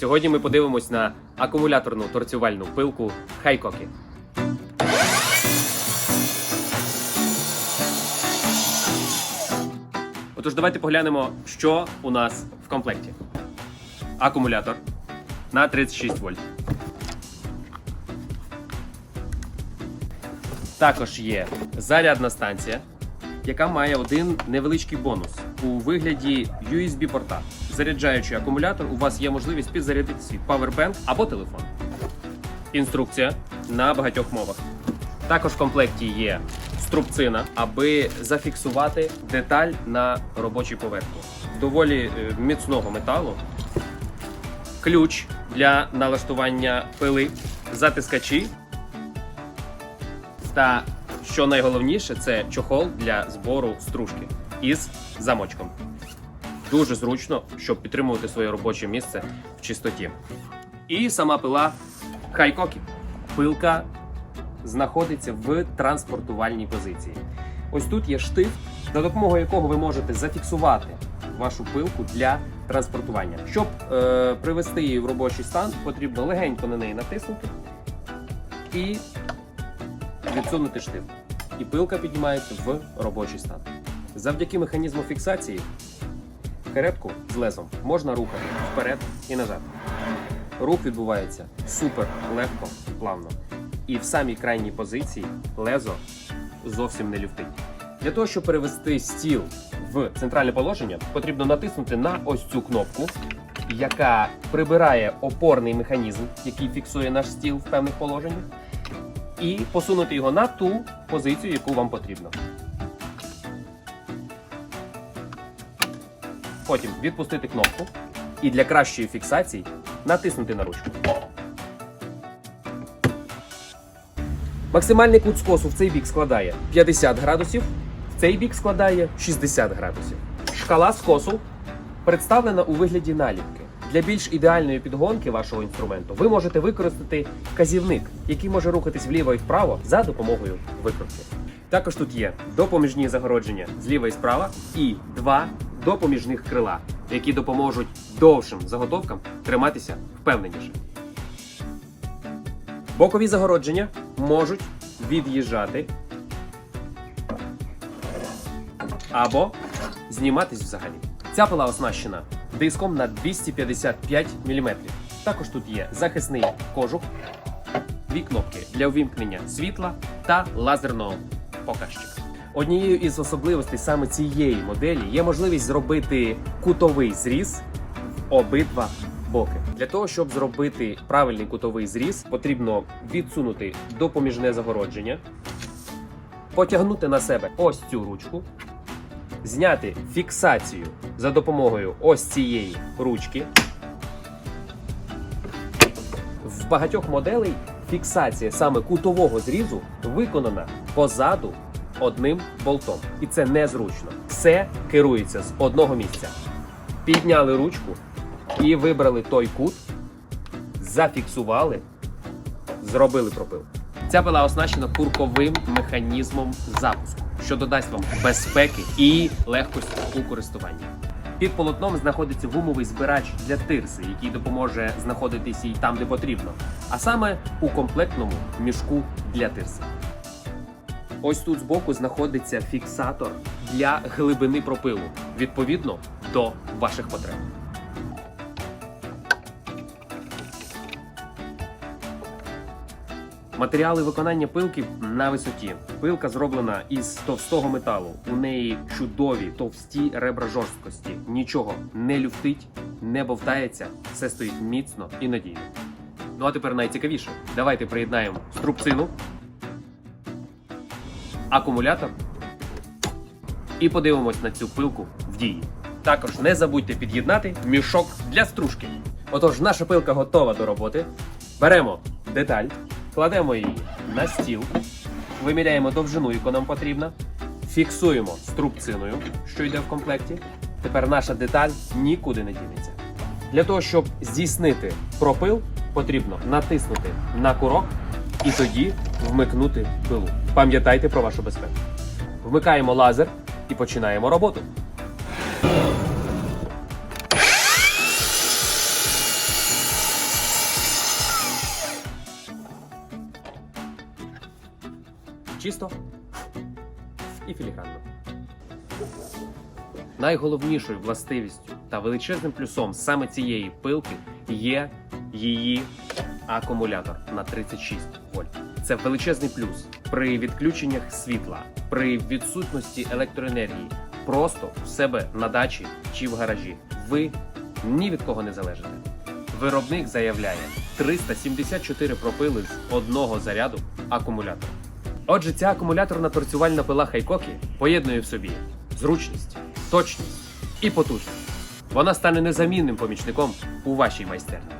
Сьогодні ми подивимось на акумуляторну торцювальну пилку Хайкокі. Отож, давайте поглянемо, що у нас в комплекті. Акумулятор на 36 вольт. Також є зарядна станція, яка має один невеличкий бонус у вигляді USB-порта. Заряджаючи акумулятор, у вас є можливість підзарядити свій павербенк або телефон. Інструкція на багатьох мовах. Також в комплекті є струбцина, аби зафіксувати деталь на робочій поверхні. Доволі е, міцного металу. Ключ для налаштування пили, затискачі та що найголовніше, це чохол для збору стружки із замочком. Дуже зручно, щоб підтримувати своє робоче місце в чистоті. І сама пила Хайкокі. Пилка знаходиться в транспортувальній позиції. Ось тут є штифт, за допомогою якого ви можете зафіксувати вашу пилку для транспортування. Щоб е, привести її в робочий стан, потрібно легенько на неї натиснути і відсунути штифт. І пилка піднімається в робочий стан. Завдяки механізму фіксації каретку з лезом можна рухати вперед і назад. Рух відбувається супер легко плавно. І в самій крайній позиції лезо зовсім не люфтить. Для того, щоб перевести стіл в центральне положення, потрібно натиснути на ось цю кнопку, яка прибирає опорний механізм, який фіксує наш стіл в певних положеннях, і посунути його на ту позицію, яку вам потрібно. Потім відпустити кнопку і для кращої фіксації натиснути на ручку. Максимальний кут скосу в цей бік складає 50 градусів, в цей бік складає 60 градусів. Шкала скосу представлена у вигляді наліпки. Для більш ідеальної підгонки вашого інструменту ви можете використати вказівник, який може рухатись вліво і вправо за допомогою викрутки. Також тут є допоміжні загородження зліва і справа і два допоміжних крила, які допоможуть довшим заготовкам триматися впевненіше. Бокові загородження можуть від'їжджати або зніматись взагалі. Ця пила оснащена диском на 255 мм. Також тут є захисний кожух, дві кнопки для увімкнення світла та лазерного показчика. Однією із особливостей саме цієї моделі є можливість зробити кутовий зріз в обидва боки. Для того, щоб зробити правильний кутовий зріз, потрібно відсунути допоміжне загородження, потягнути на себе ось цю ручку, зняти фіксацію за допомогою ось цієї ручки. В багатьох моделей фіксація саме кутового зрізу виконана позаду одним болтом. І це незручно. Все керується з одного місця. Підняли ручку і вибрали той кут, зафіксували, зробили пропил. Ця пила оснащена курковим механізмом запуску, що додасть вам безпеки і легкості у користуванні. Під полотном знаходиться гумовий збирач для тирси, який допоможе знаходитися і там, де потрібно, а саме у комплектному мішку для тирси. Ось тут збоку знаходиться фіксатор для глибини пропилу, відповідно до ваших потреб. Матеріали виконання пилки на висоті. Пилка зроблена із товстого металу. У неї чудові товсті ребра жорсткості. Нічого не люфтить, не бовтається, все стоїть міцно і надійно. Ну а тепер найцікавіше. Давайте приєднаємо струбцину, акумулятор і подивимось на цю пилку в дії. Також не забудьте під'єднати мішок для стружки. Отож, наша пилка готова до роботи. Беремо деталь, кладемо її на стіл, виміряємо довжину, яку нам потрібна, фіксуємо струбциною, що йде в комплекті. Тепер наша деталь нікуди не дінеться. Для того, щоб здійснити пропил, потрібно натиснути на курок і тоді вмикнути пилу. Пам'ятайте про вашу безпеку. Вмикаємо лазер і починаємо роботу. Чисто і філігранно. Найголовнішою властивістю та величезним плюсом саме цієї пилки є її акумулятор на 36 вольт. Це величезний плюс при відключеннях світла, при відсутності електроенергії, просто в себе на дачі чи в гаражі. Ви ні від кого не залежите. Виробник заявляє 374 пропили з одного заряду акумулятора. Отже, ця акумуляторна торцювальна пила Хайкокі поєднує в собі зручність, точність і потужність. Вона стане незамінним помічником у вашій майстерні.